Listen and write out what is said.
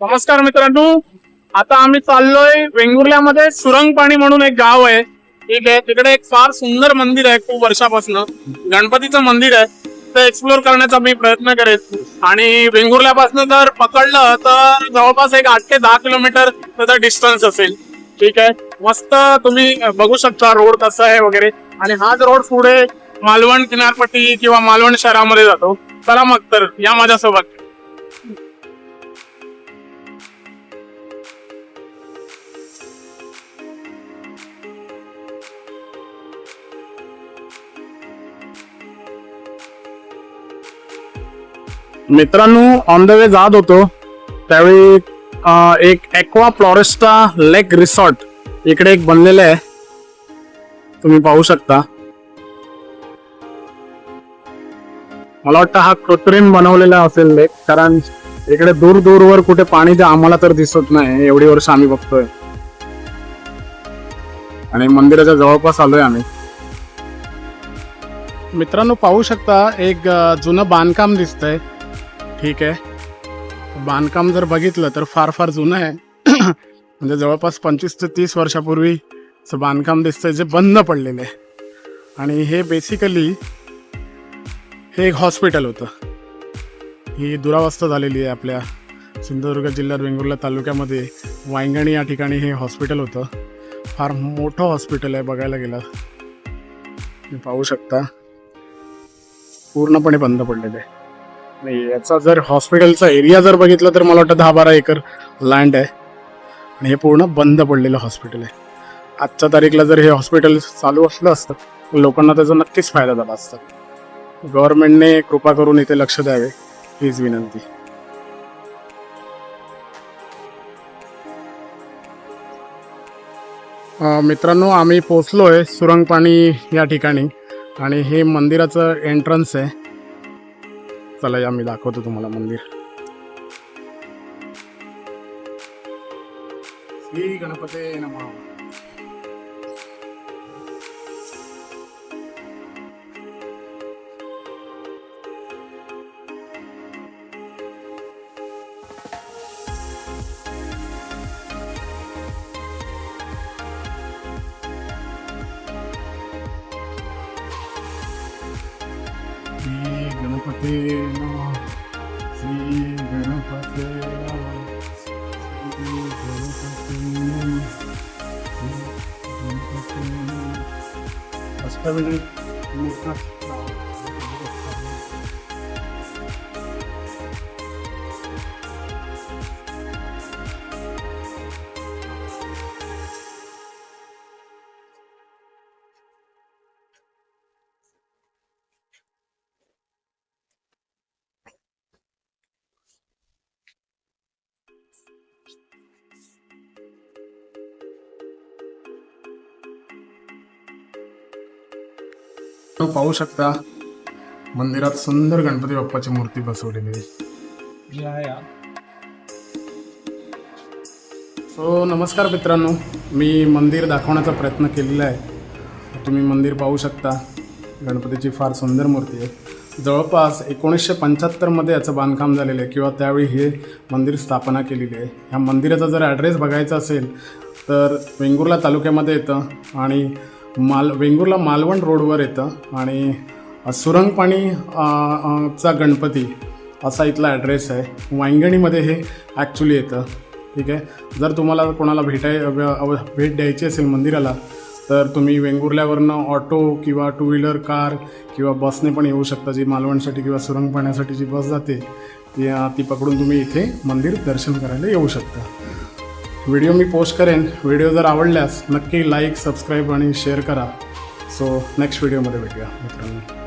नमस्कार मित्रांनो. आता आम्ही चाललोय वेंगुर्ल्यामध्ये सुरंगपाणी म्हणून एक गाव आहे. ठीक आहे. तिकडे एक फार सुंदर मंदिर आहे खूप वर्षापासून. गणपतीचं मंदिर आहे. ते एक्सप्लोर करण्याचा मी प्रयत्न करेन. आणि वेंगुर्ल्यापासून जर पकडलं तर जवळपास एक आठ ते दहा किलोमीटर त्याचा डिस्टन्स असेल. ठीक आहे. मस्त तुम्ही बघू शकता रोड कसा आहे वगैरे. आणि हाच रोड पुढे मालवण किनारपट्टी किंवा मालवण शहरामध्ये जातो. चला मग तर या माझ्यासोबत. मित्रांनो ऑन द वे जात होतो. त्यावेळी एक एक्वा फ्लॉरेस्टा लेक रिसॉर्ट इकडे एक बनलेलं आहे. तुम्ही पाहू शकता. मला वाटतं हा कृत्रिम बनवलेला असेल लेक कारण इकडे दूर दूरवर कुठे पाणी ते आम्हाला तर दिसत नाही एवढी वर्ष आम्ही बघतोय. आणि मंदिराच्या जवळपास आलोय आम्ही. मित्रांनो पाहू शकता एक जुनं बांधकाम दिसतंय. ठीक आहे. बांधकाम जर बघितलं तर फार फार जुनं आहे. म्हणजे जवळपास पंचवीस ते तीस वर्षापूर्वीचं बांधकाम दिसतंय जे बंद पडलेलं आहे. आणि हे बेसिकली हे एक हॉस्पिटल होतं. ही दुरावस्था झालेली आहे आपल्या सिंधुदुर्ग जिल्ह्यात वेंगुर्ला तालुक्यामध्ये. वायंगणी या ठिकाणी हे हॉस्पिटल होतं. फार मोठं हॉस्पिटल आहे बघायला गेलं. तुम्ही पाहू शकता. पूर्णपणे बंद पडलेलं आहे. नाही याचा जर हॉस्पिटलचा एरिया जर बघितला तर मला वाटतं दहा बारा एकर लँड आहे. आणि हे पूर्ण बंद पडलेलं हॉस्पिटल आहे. आजच्या तारीखला जर हे हॉस्पिटल चालू असलं असतं लोकांना त्याचा नक्कीच फायदा झाला असता. गव्हर्नमेंटने कृपा करून इथे लक्ष द्यावे हीच विनंती. मित्रांनो आम्ही पोचलो आहे सुरंगपाणी या ठिकाणी. आणि हे मंदिराचं एंट्रन्स आहे. चला या मी दाखवतो तुम्हाला मंदिर श्री गणपते नमः श्री गणपते नमः श्री गणपते नमः श्री गणपते नमः श्री गणपते तो पाहू शकता. मंदिरात सुंदर गणपती बाप्पाची मूर्ती बसवलेली आहे. सो नमस्कार मित्रांनो. मी मंदिर दाखवण्याचा प्रयत्न केलेला आहे. तुम्ही मंदिर पाहू शकता. गणपतीची फार सुंदर मूर्ती आहे. जवळपास एकोणीसशे पंच्याहत्तरमध्ये याचं बांधकाम झालेलं आहे किंवा त्यावेळी हे मंदिर स्थापना केलेली आहे. ह्या मंदिराचा जर ॲड्रेस बघायचा असेल तर वेंगुर्ला तालुक्यामध्ये येतं आणि माल वेंगुर्ला मालवण रोडवर येतं आणि सुरंगपाणी चा गणपती असा इथला ॲड्रेस आहे. वांगणीमध्ये हे ॲक्च्युली येतं. ठीक आहे? जर तुम्हाला कोणाला भेटाय भेट द्यायची असेल मंदिराला तर तुम्ही वेंगुर्ल्यावरनं ऑटो किंवा टू व्हीलर कार किंवा बसने पण येऊ शकता जी मालवणसाठी किंवा सुरंग पाण्यासाठी जी बस जाते ती ती पकडून तुम्ही इथे मंदिर दर्शन करायला येऊ शकता. व्हिडिओ मी पोस्ट करेन. व्हिडिओ जर आवडल्यास नक्की लाईक सबस्क्राईब आणि शेअर करा. सो नेक्स्ट व्हिडिओमध्ये भेटूया मित्रांनो.